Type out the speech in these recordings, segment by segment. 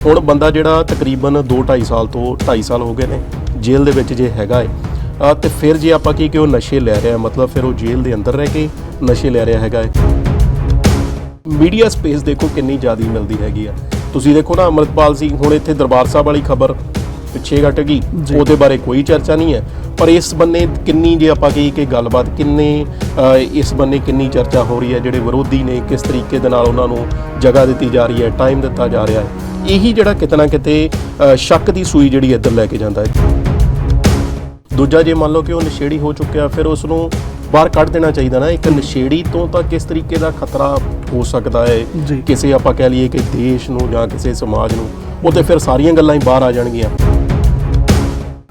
ਹੁਣ ਬੰਦਾ ਜਿਹੜਾ ਤਕਰੀਬਨ 2.5 ਸਾਲ ਤੋਂ 2.5 ਸਾਲ ਹੋ ਗਏ ਨੇ ਜੇਲ੍ਹ ਦੇ ਵਿੱਚ ਜੇ ਹੈਗਾ ਏ ਅ, ਤੇ ਫਿਰ ਜੇ ਆਪਾਂ ਕੀ ਕਿ ਉਹ ਨਸ਼ੇ ਲੈ ਰਿਹਾ ਮਤਲਬ ਫਿਰ ਉਹ ਜੇਲ੍ਹ ਦੇ ਅੰਦਰ ਰਹਿ ਕੇ ਨਸ਼ੇ ਲੈ ਰਿਹਾ ਹੈਗਾ ਏ। ਮੀਡੀਆ ਸਪੇਸ ਦੇਖੋ ਕਿੰਨੀ ਜ਼ਿਆਦੀ ਮਿਲਦੀ ਹੈਗੀ ਆ। ਤੁਸੀਂ ਦੇਖੋ ਨਾ ਅਮਰਤਪਾਲ ਸਿੰਘ ਹੁਣ ਇੱਥੇ ਦਰਬਾਰ ਸਾਹਿਬ ਵਾਲੀ ਖਬਰ ਪਿੱਛੇ ਘਟ ਗਈ। ਉਹਦੇ ਬਾਰੇ ਕੋਈ ਚਰਚਾ ਨਹੀਂ ਹੈ। ਪਰ ਇਸ ਬੰਨੇ ਕਿੰਨੀ ਜੇ ਆਪਾਂ ਕਹੀ ਕਿ ਗੱਲਬਾਤ ਕਿੰਨੇ ਇਸ ਬੰਨੇ ਕਿੰਨੀ ਚਰਚਾ ਹੋ ਰਹੀ ਹੈ ਜਿਹੜੇ ਵਿਰੋਧੀ ਨੇ ਕਿਸ ਤਰੀਕੇ ਦੇ ਨਾਲ ਉਹਨਾਂ ਨੂੰ ਜਗ੍ਹਾ ਦਿੱਤੀ ਜਾ ਰਹੀ ਹੈ ਟਾਈਮ ਦਿੱਤਾ ਜਾ ਰਿਹਾ ਹੈ। ਇਹੀ ਜਿਹੜਾ ਕਿਤਨਾ ਕਿਤੇ ਸ਼ੱਕ ਦੀ ਸੂਈ ਜਿਹੜੀ ਇੱਧਰ ਲੈ ਕੇ ਜਾਂਦਾ ਹੈ। ਦੂਜਾ ਜੇ ਮੰਨ ਲਓ ਕਿ ਉਹ ਨਸ਼ੇੜੀ ਹੋ ਚੁੱਕਿਆ ਫਿਰ ਉਸ ਨੂੰ ਬਾਹਰ ਕੱਢ ਦੇਣਾ ਚਾਹੀਦਾ ਨਾ। ਇੱਕ ਨਸ਼ੇੜੀ ਤੋਂ ਤਾਂ ਕਿਸ ਤਰੀਕੇ ਦਾ ਖਤਰਾ ਹੋ ਸਕਦਾ ਹੈ। ਕਿਸੇ ਆਪਾਂ ਕਹਿ ਲਈਏ ਕਿ ਦੇਸ਼ ਨੂੰ ਜਾਂ ਕਿਸੇ ਸਮਾਜ ਨੂੰ ਉਹ ਤੇ ਫਿਰ ਸਾਰੀਆਂ ਗੱਲਾਂ ਹੀ ਬਾਹਰ ਆ ਜਾਣਗੀਆਂ।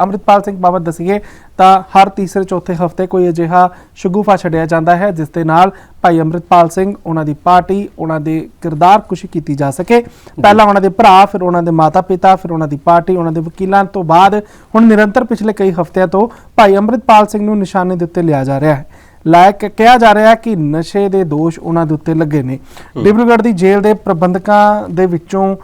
ਅੰਮ੍ਰਿਤਪਾਲ ਸਿੰਘ ਬਾਬਤ ਦਸੀਏ ਤਾਂ ਹਰ ਤੀਸਰੇ ਚੌਥੇ ਹਫ਼ਤੇ ਕੋਈ ਅਜਿਹਾ ਸ਼ਗੂਫਾ ਛੱਡਿਆ ਜਾਂਦਾ ਹੈ ਜਿਸ ਦੇ ਨਾਲ ਭਾਈ ਅੰਮ੍ਰਿਤਪਾਲ ਸਿੰਘ ਉਹਨਾਂ ਦੀ ਪਾਰਟੀ ਉਹਨਾਂ ਦੇ ਕਿਰਦਾਰ ਕੁਸ਼ੀ ਕੀਤੀ ਜਾ ਸਕੇ। ਪਹਿਲਾਂ ਉਹਨਾਂ ਦੇ ਭਰਾ ਫਿਰ ਉਹਨਾਂ ਦੇ ਮਾਤਾ-ਪਿਤਾ ਫਿਰ ਉਹਨਾਂ ਦੀ ਪਾਰਟੀ ਉਹਨਾਂ ਦੇ ਵਕੀਲਾਂ ਤੋਂ ਬਾਅਦ ਹੁਣ ਨਿਰੰਤਰ ਪਿਛਲੇ ਕਈ ਹਫ਼ਤਿਆਂ ਤੋਂ ਭਾਈ ਅੰਮ੍ਰਿਤਪਾਲ ਸਿੰਘ ਨੂੰ ਨਿਸ਼ਾਨੇ ਦੇ ਉੱਤੇ ਲਿਆ ਜਾ ਰਿਹਾ ਹੈ। ਲਾਇਕ ਕਿਹਾ ਜਾ ਰਿਹਾ ਹੈ ਕਿ ਨਸ਼ੇ ਦੇ ਦੋਸ਼ ਉਹਨਾਂ ਦੇ ਉੱਤੇ ਲੱਗੇ ਨੇ। ਡਿਬਰੂਗੜ੍ਹ ਦੀ ਜੇਲ੍ਹ ਦੇ ਪ੍ਰਬੰਧਕਾਂ ਦੇ ਵਿੱਚੋਂ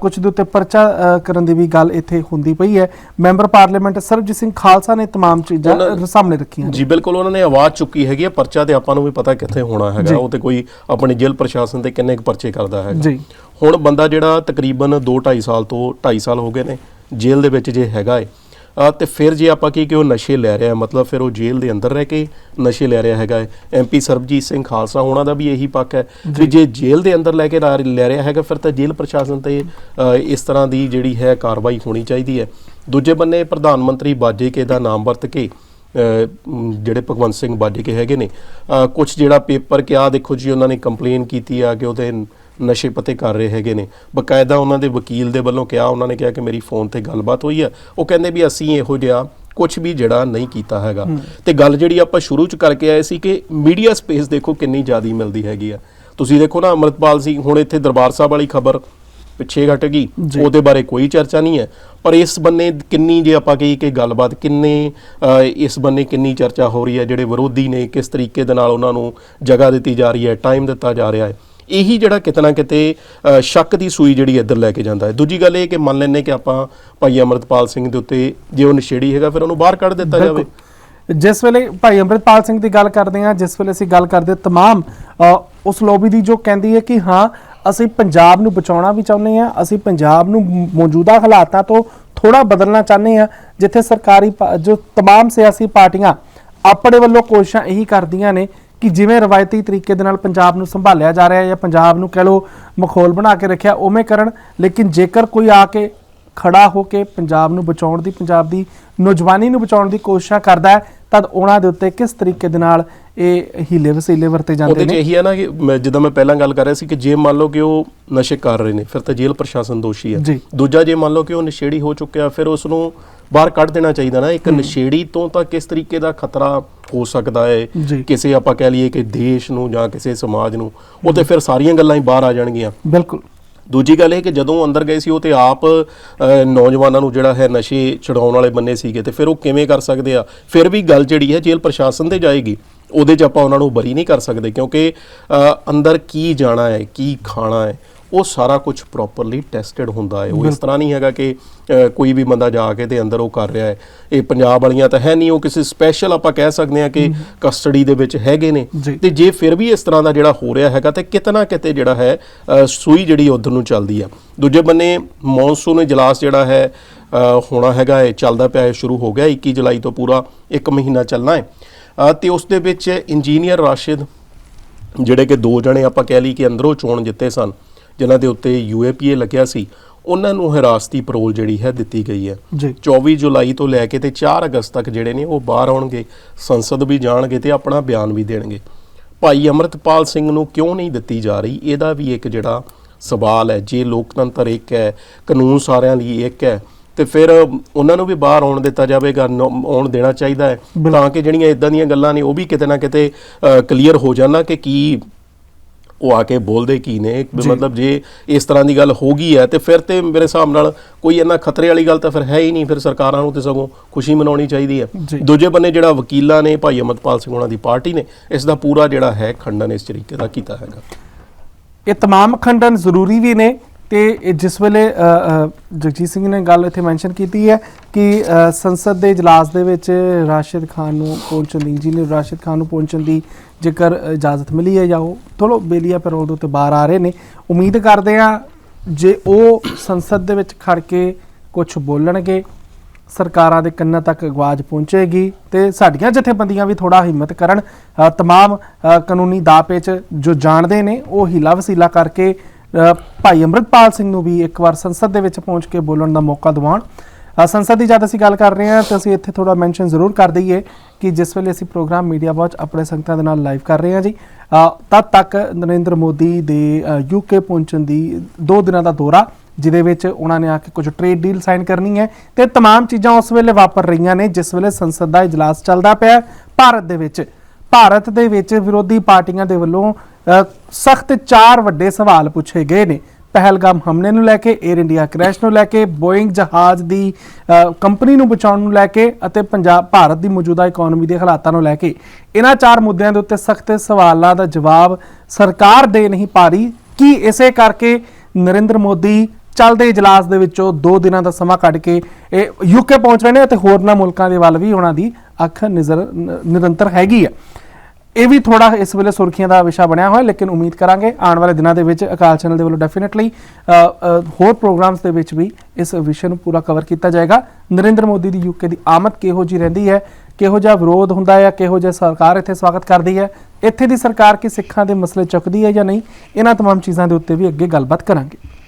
ਕੁਝ ਦੇ ਉੱਤੇ ਪਰਚਾ ਅ, ਕਰਨ ਦੀ ਵੀ ਗੱਲ ਇੱਥੇ ਹੁੰਦੀ ਪਈ ਹੈ ਮੈਂਬਰ ਪਾਰਲੀਮੈਂਟ ਸਰਬਜੀਤ ਸਿੰਘ ਖਾਲਸਾ ਨੇ तमाम ਚੀਜ਼ਾਂ ਉਹਨਾਂ- ਅ, ਸਾਹਮਣੇ ਰੱਖੀਆਂ ਨੇ ਜੀ ਬਿਲਕੁਲ ਉਹਨਾਂ ਨੇ ਆਵਾਜ਼ ਚੁੱਕੀ ਹੈਗੀ ਹੈ ਪਰਚਾ ਤੇ ਆਪਾਂ ਨੂੰ ਵੀ ਪਤਾ ਕਿੱਥੇ ਹੋਣਾ ਹੈਗਾ ਜੀ। ਉਹ ਤੇ ਕੋਈ ਆਪਣੇ ਜੇਲ੍ਹ ਪ੍ਰਸ਼ਾਸਨ ਤੇ ਕਿੰਨੇ ਕੁ ਪਰਚੇ ਕਰਦਾ ਹੈਗਾ ਜੀ ਹੁਣ ਬੰਦਾ ਜਿਹੜਾ ਤਕਰੀਬਨ 2.5 ਸਾਲ ਤੋਂ 2.5 ਸਾਲ ਹੋ ਗਏ ਨੇ ਜੇਲ੍ਹ ਦੇ ਵਿੱਚ ਜੇ ਹੈਗਾ ਏ ਅ, ਤੇ ਫਿਰ ਜੇ ਆਪਾਂ ਕੀ ਕਿ ਉਹ ਨਸ਼ੇ ਲੈ ਰਿਹਾ ਮਤਲਬ ਫਿਰ ਉਹ ਜੇਲ੍ਹ ਦੇ ਅੰਦਰ ਰਹਿ ਕੇ ਨਸ਼ੇ ਲੈ ਰਿਹਾ ਹੈਗਾ ਐਮਪੀ ਸਰਬਜੀਤ ਸਿੰਘ ਖਾਲਸਾ ਉਹਨਾਂ ਦਾ ਵੀ ਇਹੀ ਪੱਕ ਹੈ ਵੀ ਜੇ। ਜੇਲ੍ਹ ਦੇ ਅੰਦਰ ਲੈ ਕੇ ਲੈ ਰਿਹਾ ਹੈਗਾ ਫਿਰ ਤਾਂ ਜੇਲ੍ਹ ਪ੍ਰਸ਼ਾਸਨ ਤੇ ਇਸ ਤਰ੍ਹਾਂ ਦੀ ਜਿਹੜੀ ਹੈ ਕਾਰਵਾਈ ਹੋਣੀ ਚਾਹੀਦੀ ਹੈ। ਦੂਜੇ ਬੰਨੇ ਪ੍ਰਧਾਨ ਮੰਤਰੀ ਬਾਜੇਕੇ ਦਾ ਨਾਮ ਵਰਤ ਕੇ ਜਿਹੜੇ ਭਗਵੰਤ ਸਿੰਘ ਬਾਜੇਕੇ ਹੈਗੇ ਨੇ ਕੁਝ ਜਿਹੜਾ ਪੇਪਰ ਕਿ ਆ ਦੇਖੋ ਜੀ ਉਹਨਾਂ ਨੇ ਕੰਪਲੇਨ ਕੀਤੀ ਆ ਕਿ ਉਹਦੇ ਨਸ਼ੇ ਪਤੇ ਕਰ ਰਹੇ ਹੈਗੇ ਨੇ। ਬਕਾਇਦਾ ਉਹਨਾਂ ਦੇ ਵਕੀਲ ਦੇ ਵੱਲੋਂ ਕਿਹਾ ਉਹਨਾਂ ਨੇ ਕਿਹਾ ਕਿ ਮੇਰੀ ਫੋਨ ਤੇ ਗੱਲਬਾਤ ਹੋਈ ਆ ਉਹ ਕਹਿੰਦੇ ਵੀ ਅਸੀਂ ਇਹੋ ਜਿਹਾ ਕੁਝ ਵੀ ਜਿਹੜਾ ਨਹੀਂ ਕੀਤਾ ਹੈਗਾ। ਤੇ ਗੱਲ ਜਿਹੜੀ ਆਪਾਂ ਸ਼ੁਰੂ ਚ ਕਰਕੇ ਆਏ ਸੀ ਕਿ ਮੀਡੀਆ ਸਪੇਸ ਦੇਖੋ ਕਿੰਨੀ ਜ਼ਿਆਦੀ ਮਿਲਦੀ ਹੈਗੀ ਆ। ਤੁਸੀਂ ਦੇਖੋ ਨਾ ਅਮਰਤਪਾਲ ਸਿੰਘ ਹੁਣ ਇੱਥੇ ਦਰਬਾਰ ਸਾਹਿਬ ਵਾਲੀ ਖਬਰ ਪਿੱਛੇ ਘਟ ਗਈ। ਉਹਦੇ ਬਾਰੇ ਕੋਈ ਚਰਚਾ ਨਹੀਂ ਹੈ। ਪਰ ਇਸ ਬੰਨੇ ਕਿੰਨੀ ਜੇ ਆਪਾਂ ਕਹੀ ਕਿ ਗੱਲਬਾਤ ਕਿੰਨੇ ਇਸ ਬੰਨੇ ਕਿੰਨੀ ਚਰਚਾ ਹੋ ਰਹੀ ਹੈ ਜਿਹੜੇ ਵਿਰੋਧੀ ਨੇ ਕਿਸ ਤਰੀਕੇ ਦੇ ਨਾਲ ਉਹਨਾਂ ਨੂੰ ਜਗ੍ਹਾ ਦਿੱਤੀ ਜਾ ਰਹੀ ਹੈ ਟਾਈਮ ਦਿੱਤਾ ਜਾ ਰਿਹਾ ਹੈ। ਇਹੀ ਜਿਹੜਾ ਕਿਤਨਾ ਕਿਤੇ ਅ, ਸ਼ੱਕ ਦੀ ਸੂਈ ਜਿਹੜੀ ਇੱਧਰ ਲੈ ਕੇ ਜਾਂਦਾ ਹੈ ਦੂਜੀ ਗੱਲ ਇਹ ਕਿ ਮੰਨ ਲੈਂਦੇ ਕਿ ਆਪਾਂ ਭਾਈ ਅਮਰਤਪਾਲ ਸਿੰਘ ਦੇ ਉੱਤੇ ਜੇ ਉਹ ਨਸ਼ੇੜੀ ਹੈਗਾ ਫਿਰ ਉਹਨੂੰ ਬਾਹਰ ਕੱਢ ਦਿੱਤਾ ਜਾਵੇ ਬਿਲਕੁਲ। ਜਿਸ ਵੇਲੇ ਭਾਈ ਅੰਮ੍ਰਿਤਪਾਲ ਸਿੰਘ ਦੀ ਗੱਲ ਕਰਦੇ ਹਾਂ ਜਿਸ ਵੇਲੇ ਅਸੀਂ ਗੱਲ ਕਰਦੇ तमाम ਅ, ਉਸ ਲੋਬੀ ਦੀ ਜੋ ਕਹਿੰਦੀ ਹੈ ਕਿ ਹਾਂ ਅਸੀਂ ਪੰਜਾਬ ਨੂੰ ਬਚਾਉਣਾ ਵੀ ਚਾਹੁੰਦੇ ਹਾਂ ਅਸੀਂ ਪੰਜਾਬ ਨੂੰ ਮ- ਮੌਜੂਦਾ ਹਾਲਾਤਾਂ ਤੋਂ ਥੋੜਾ ਬਦਲਣਾ ਚਾਹੁੰਦੇ ਹਾਂ ਜਿੱਥੇ ਸਰਕਾਰੀ ਪਾ- ਜੋ तमाम ਸਿਆਸੀ ਪਾਰਟੀਆਂ ਆਪਣੇ ਵੱਲੋਂ ਕੋਸ਼ਿਸ਼ਾਂ ਇਹੀ ਕਰਦੀਆਂ ਨੇ ਕਿ ਜਿਵੇਂ ਰਵਾਇਤੀ ਤਰੀਕੇ ਦੇ ਨਾਲ ਪੰਜਾਬ ਨੂੰ ਸੰਭਾਲਿਆ ਜਾ ਰਿਹਾ ਹੈ ਜਾਂ ਪੰਜਾਬ ਨੂੰ ਕਹਿ ਲਓ ਮਖੌਲ ਬਣਾ ਕੇ ਰੱਖਿਆ ਉਵੇਂ ਕਰਨ। ਲੇਕਿਨ ਜੇਕਰ ਕੋਈ ਆ ਕੇ ਖੜਾ ਹੋ ਕੇ ਪੰਜਾਬ ਨੂੰ ਬਚਾਉਣ ਦੀ ਪੰਜਾਬ ਦੀ ਨੌਜਵਾਨੀ ਨੂੰ ਬਚਾਉਣ ਦੀ ਕੋਸ਼ਿਸ਼ ਕਰਦਾ ਹੈ ਤਦ ਉਹਨਾਂ ਦੇ ਉੱਤੇ ਕਿਸ ਤਰੀਕੇ ਦੇ ਨਾਲ ਇਹ ਹੀਲੇ ਵਸੀਲੇ ਵਰਤੇ ਜਾਂਦੇ ਉਹਦੇ 'ਚ ਨੇ? ਇਹੀ ਹੈ ਨਾ ਕਿ ਮੈਂ- ਜਿੱਦਾਂ ਮੈਂ ਪਹਿਲਾਂ ਗੱਲ ਕਰ ਰਿਹਾ ਸੀ ਕਿ ਜੇ ਮੰਨ ਲਓ ਕਿ ਉਹ ਨਸ਼ੇ ਕਰ ਰਹੇ ਨੇ ਫਿਰ ਤਾਂ ਜੇਲ੍ਹ ਪ੍ਰਸ਼ਾਸਨ ਦੋਸ਼ੀ ਹੈ। ਦੂਜਾ ਜੇ ਮੰਨ ਲਓ ਕਿ ਉਹ ਨਸ਼ੇੜੀ ਹੋ ਚੁੱਕਿਆ ਫਿਰ ਉਸ ਨੂੰ ਬਾਹਰ ਕੱਢ ਦੇਣਾ ਚਾਹੀਦਾ ਨਾ ਇੱਕ ਨਸ਼ੇੜੀ ਤੋਂ ਤਾਂ ਕਿਸ ਤਰੀਕੇ ਦਾ ਖਤਰਾ ਹੋ ਸਕਦਾ ਹੈ। ਕਿਸੇ ਆਪਾਂ ਕਹਿ ਲਈਏ ਕਿ ਦੇਸ਼ ਨੂੰ ਜਾਂ ਕਿਸੇ ਸਮਾਜ ਨੂੰ ਉਹ ਤੇ ਫਿਰ ਸਾਰੀਆਂ ਗੱਲਾਂ ਹੀ ਬਾਹਰ ਆ ਜਾਣਗੀਆਂ। ਬਿਲਕੁਲ। ਦੂਜੀ ਗੱਲ ਇਹ ਕਿ ਜਦੋਂ ਅੰਦਰ ਗਏ ਸੀ ਉਹ ਤੇ ਆਪ ਨੌਜਵਾਨਾਂ ਨੂੰ ਜਿਹੜਾ ਹੈ ਨਸ਼ੇ ਛਡਾਉਣ ਵਾਲੇ ਬੰਨੇ ਸੀਗੇ ਤੇ ਫਿਰ ਉਹ ਕਿਵੇਂ ਕਰ ਸਕਦੇ ਆ? ਫਿਰ ਵੀ ਗੱਲ ਜਿਹੜੀ ਹੈ ਜੇਲ੍ਹ ਪ੍ਰਸ਼ਾਸਨ ਤੇ ਜਾਏਗੀ। ਉਹਦੇ 'ਚ ਆਪਾਂ ਉਹਨਾਂ ਨੂੰ ਬਰੀ ਨਹੀਂ ਕਰ ਸਕਦੇ ਕਿਉਂਕਿ ਅੰਦਰ ਕੀ ਜਾਣਾ ਹੈ ਕੀ ਖਾਣਾ ਹੈ? ਉਹ ਸਾਰਾ ਕੁਝ ਪ੍ਰੋਪਰਲੀ ਟੈਸਟਡ ਹੁੰਦਾ ਹੈ। ਉਹ ਇਸ ਤਰ੍ਹਾਂ ਨਹੀਂ ਹੈਗਾ ਕਿ ਕੋਈ ਵੀ ਬੰਦਾ ਜਾ ਕੇ ਤੇ ਅੰਦਰ ਉਹ ਕਰ ਰਿਹਾ ਹੈ। ਇਹ ਪੰਜਾਬ ਵਾਲੀਆਂ ਤਾਂ ਹੈ ਨਹੀਂ ਉਹ ਕਿਸੇ ਸਪੈਸ਼ਲ ਆਪਾਂ ਕਹਿ ਸਕਦੇ ਹਾਂ ਕਿ ਕਸਟਡੀ ਦੇ ਵਿੱਚ ਹੈਗੇ ਨੇ। ਤੇ ਜੇ ਫਿਰ ਵੀ ਇਸ ਤਰ੍ਹਾਂ ਦਾ ਜਿਹੜਾ ਹੋ ਰਿਹਾ ਹੈਗਾ ਤੇ ਕਿਤਨਾ ਕਿਤੇ ਜਿਹੜਾ ਹੈ ਸੂਈ ਜਿਹੜੀ ਉਧਰ ਨੂੰ ਚੱਲਦੀ ਆ ਦੂਜੇ ਬੰਨੇ ਮੌਨਸੂਨ ਇਜਲਾਸ ਜਿਹੜਾ ਹੈ ਹੋਣਾ ਹੈਗਾ ਇਹ ਚੱਲਦਾ ਪਿਆ ਹੈ ਸ਼ੁਰੂ ਹੋ ਗਿਆ 21 ਜੁਲਾਈ ਤੋਂ ਪੂਰਾ 1 ਮਹੀਨਾ ਚੱਲਣਾ ਹੈ। ਤੇ ਉਸ ਦੇ ਵਿੱਚ ਇੰਜੀਨੀਅਰ ਰਾਸ਼ਿਦ ਜਿਹੜੇ ਕਿ ਦੋ ਜਣੇ ਆਪਾਂ ਕਹਿ ਲਈ ਕਿ ਅੰਦਰੋਂ ਚੋਣ ਜਿੱਤੇ ਸਨ ਜਿਨ੍ਹਾਂ ਦੇ ਉੱਤੇ ਯੂਏਪੀਏ ਲੱਗਿਆ ਸੀ ਉਹਨਾਂ ਨੂੰ ਹਿਰਾਸਤੀ ਪਰੋਲ ਜਿਹੜੀ ਹੈ ਦਿੱਤੀ ਗਈ ਹੈ। ਜੀ। 24 ਜੁਲਾਈ ਤੋਂ ਲੈ ਕੇ ਤੇ 4 ਅਗਸਤ ਤੱਕ ਜਿਹੜੇ ਨੇ ਉਹ ਬਾਹਰ ਆਉਣਗੇ ਸੰਸਦ ਵੀ ਜਾਣਗੇ ਤੇ ਆਪਣਾ ਬਿਆਨ ਵੀ ਦੇਣਗੇ। ਭਾਈ ਅਮਰਤਪਾਲ ਸਿੰਘ ਨੂੰ ਕਿਉਂ ਨਹੀਂ ਦਿੱਤੀ ਜਾ ਰਹੀ? ਇਹਦਾ ਵੀ ਇੱਕ ਜਿਹੜਾ ਸਵਾਲ ਹੈ ਜੇ ਲੋਕਤੰਤਰ ਇੱਕ ਹੈ ਕਾਨੂੰਨ ਸਾਰਿਆਂ ਲਈ ਇੱਕ ਹੈ ਤੇ ਫਿਰ ਉਹਨਾਂ ਨੂੰ ਵੀ ਬਾਹਰ ਆਉਣ ਦਿੱਤਾ ਜਾਵੇਗਾ ਆਉਣ ਦੇਣਾ ਚਾਹੀਦਾ ਹੈ। ਤਾਂ ਕਿ ਜਿਹੜੀਆਂ ਇਦਾਂ ਦੀਆਂ ਗੱਲਾਂ ਨੇ ਉਹ ਵੀ ਕਿਤੇ ਨਾ ਕਿਤੇ ਕਲੀਅਰ ਹੋ ਜਾਣ ਕਿ ਕੀ ਉਹ ਆ ਕੇ ਬੋਲਦੇ ਕੀ ਨੇ ਵੀ ਜੀ। ਮਤਲਬ ਜੇ ਇਸ ਤਰ੍ਹਾਂ ਦੀ ਗੱਲ ਹੋ ਗਈ ਹੈ ਤੇ ਫਿਰ ਤੇ ਮੇਰੇ ਹਿਸਾਬ ਨਾਲ ਕੋਈ ਇੰਨਾ ਖਤਰੇ ਵਾਲੀ ਗੱਲ ਤਾਂ ਫਿਰ ਹੈ ਹੀ ਨਹੀਂ ਫਿਰ ਸਰਕਾਰਾਂ ਨੂੰ ਤੇ ਸਗੋਂ ਖੁਸ਼ੀ ਮਨਾਉਣੀ ਚਾਹੀਦੀ ਹੈ ਜੀ। ਦੂਜੇ ਬੰਨੇ ਜਿਹੜਾ ਵਕੀਲਾਂ ਨੇ ਭਾਈ ਅਮਰਪਾਲ ਸਿੰਘ ਉਹਨਾਂ ਦੀ ਪਾਰਟੀ ਨੇ ਇਸ ਦਾ ਪੂਰਾ ਜਿਹੜਾ ਹੈ ਖੰਡਨ ਇਸ ਤਰੀਕੇ ਦਾ ਕੀਤਾ ਹੈਗਾ ਇਹ तमाम ਖੰਡਨ ਜ਼ਰੂਰੀ ਵੀ ਨੇ ਤੇ ਜਿਸ ਵੇਲੇ ਜਗਜੀਤ ਸਿੰਘ ਨੇ ਗੱਲ ਇੱਥੇ ਮੈਂਸ਼ਨ ਕੀਤੀ ਹੈ ਕਿ ਸੰਸਦ ਦੇ ਇਜਲਾਸ ਦੇ ਵਿੱਚ ਰਾਸ਼ਿਦ ਖਾਨ ਨੂੰ ਪਹੁੰਚਣ ਦੀ ਇੰਜੀਨੀਅਰ ਰਾਸ਼ਿਦ ਖਾਨ ਨੂੰ ਪਹੁੰਚਣ ਦੀ ਜੇਕਰ ਇਜਾਜ਼ਤ ਮਿਲੀ ਹੈ ਜਾਂ ਉਹ ਥੋੜੋ ਬੇਲੀਆ ਪੈਰੋਲ ਦੇ ਉੱਤੇ ਬਾਹਰ ਆ ਰਹੇ ਨੇ ਉਮੀਦ ਕਰਦੇ ਆ ਜੇ ਉਹ ਸੰਸਦ ਦੇ ਵਿੱਚ ਖੜ ਕੇ ਕੁਝ ਬੋਲਣਗੇ ਸਰਕਾਰਾਂ ਦੇ ਕੰਨਾਂ ਤੱਕ ਆਵਾਜ਼ ਪਹੁੰਚੇਗੀ ਤੇ ਸਾਡੀਆਂ ਜਥੇਬੰਦੀਆਂ ਵੀ ਥੋੜਾ ਹਿੰਮਤ ਕਰਨ। ਅ, ਕਾਨੂੰਨੀ ਅ, ਕਾਨੂੰਨੀ ਦਾਅਪੇਚ ਜੋ ਜਾਣਦੇ ਨੇ ਉਹ ਹੀਲਾ ਵਸੀਲਾ ਕਰਕੇ ਭਾਈ ਅੰਮ੍ਰਿਤਪਾਲ ਸਿੰਘ ਨੂੰ ਵੀ ਇੱਕ ਵਾਰ ਸੰਸਦ ਦੇ ਵਿੱਚ ਪਹੁੰਚ ਕੇ ਬੋਲਣ ਦਾ ਮੌਕਾ ਦਿਵਾਉਣ ਅ, ਸੰਸਦ ਦੀ ਜਦ ਅਸੀਂ ਗੱਲ ਕਰ ਰਹੇ ਹਾਂ ਤਾਂ ਅਸੀਂ ਇੱਥੇ ਥੋੜਾ ਮੈਂਸ਼ਨ ਜ਼ਰੂਰ ਕਰ ਦਈਏ ਕਿ ਜਿਸ ਵੇਲੇ ਅਸੀਂ ਪ੍ਰੋਗਰਾਮ ਮੀਡੀਆ ਵਾਚ ਆਪਣੇ ਸੰਗਤਾਂ ਦੇ ਨਾਲ ਲਾਈਵ ਕਰ ਰਹੇ ਹਾਂ ਜੀ ਅ, ਤਦ ਤੱਕ ਨਰਿੰਦਰ ਮੋਦੀ ਦੇ ਯੂਕੇ ਪਹੁੰਚਣ ਦੀ 2 ਦਿਨਾਂ ਦਾ ਦੌਰਾ ਜਿਹਦੇ ਵਿੱਚ ਉਹਨਾਂ ਨੇ ਆ ਕੇ ਕੁਝ ਟ੍ਰੇਡ ਡੀਲ ਸਾਈਨ ਕਰਨੀ ਹੈ ਤੇ तमाम ਚੀਜ਼ਾਂ ਉਸ ਵੇਲੇ ਵਾਪਰ ਰਹੀਆਂ ਨੇ ਜਿਸ ਵੇਲੇ ਸੰਸਦ ਦਾ ਇਜਲਾਸ ਚੱਲਦਾ ਪਿਆ ਹੈ ਭਾਰਤ ਦੇ ਵਿੱਚ ਭਾਰਤ ਦੇ ਵਿੱਚ ਵਿਰੋਧੀ ਪਾਰਟੀਆਂ ਦੇ ਵੱਲੋਂ ਸਖਤ ਚਾਰ ਵੱਡੇ ਸਵਾਲ ਪੁੱਛੇ ਗਏ ਨੇ। ਪਹਿਲਗਾਮ ਹਮਲੇ ਨੂੰ ਲੈ ਕੇ 에ਅਰ ਇੰਡੀਆ ਕ੍ਰੈਸ਼ ਨੂੰ ਲੈ ਕੇ ਬੋਇੰਗ ਜਹਾਜ਼ ਦੀ ਕੰਪਨੀ ਨੂੰ ਬਚਾਉਣ ਨੂੰ ਲੈ ਕੇ ਅਤੇ ਪੰਜਾਬ, ਭਾਰਤ ਦੀ ਮੌਜੂਦਾ ਇਕਨੋਮੀ ਦੇ ਹਾਲਾਤਾਂ ਨੂੰ ਲੈ ਕੇ। ਇਹਨਾਂ ਚਾਰ ਮੁੱਦਿਆਂ ਦੇ ਉੱਤੇ ਸਖਤ ਸਵਾਲਾਂ ਦਾ ਜਵਾਬ ਸਰਕਾਰ ਦੇ ਨਹੀਂ ਪਾ ਰਹੀ। ਕੀ ਇਸੇ ਕਰਕੇ ਨਰਿੰਦਰ ਮੋਦੀ ਚੱਲਦੇ ਇਜਲਾਸ ਦੇ ਵਿੱਚੋਂ 2 ਦਿਨਾਂ ਦਾ ਸਮਾਂ ਕੱਢ ਕੇ, ਇਹ ਯੂਕੇ ਪਹੁੰਚ ਰਹੇ ਨੇ ਅਤੇ ਹੋਰਨਾਂ ਮੁਲਕਾਂ ਦੇ ਵੱਲ ਵੀ ਉਹਨਾਂ ਦੀ ਅੱਖ ਨਜ਼ਰ ਨਿਰੰਤਰ ਹੈਗੀ ਹੈ ਇਹ ਵੀ ਥੋੜਾ ਇਸ ਵੇਲੇ ਸੁਰਖੀਆਂ ਦਾ ਵਿਸ਼ਾ ਬਣਿਆ ਹੋਇਆ ਲੇਕਿਨ ਉਮੀਦ ਕਰਾਂਗੇ ਆਉਣ ਵਾਲੇ ਦਿਨਾਂ ਦੇ ਵਿੱਚ ਅਕਾਲ ਚੈਨਲ ਦੇ ਵੱਲੋਂ ਡੈਫੀਨਿਟਲੀ ਹੋਰ ਪ੍ਰੋਗਰਾਮਸ ਦੇ ਵਿੱਚ ਵੀ ਇਸ ਵਿਸ਼ੇ ਨੂੰ ਪੂਰਾ ਕਵਰ ਕੀਤਾ ਜਾਏਗਾ ਨਰਿੰਦਰ ਮੋਦੀ ਦੀ ਯੂਕੇ ਦੀ ਆਮਦ ਕਿਹੋ ਜੀ ਰਹਿੰਦੀ ਹੈ ਕਿਹੋ ਜਿਹਾ ਵਿਰੋਧ ਹੁੰਦਾ ਹੈ ਕਿਹੋ ਜਿਹਾ ਸਰਕਾਰ ਇੱਥੇ ਸਵਾਗਤ ਕਰਦੀ ਹੈ ਇੱਥੇ ਦੀ ਸਰਕਾਰ ਕੀ ਸਿੱਖਾਂ ਦੇ ਮਸਲੇ ਚੁੱਕਦੀ ਹੈ ਜਾਂ ਨਹੀਂ ਇਹਨਾਂ तमाम ਚੀਜ਼ਾਂ ਦੇ ਉੱਤੇ ਵੀ ਅੱਗੇ ਗੱਲਬਾਤ ਕਰਾਂਗੇ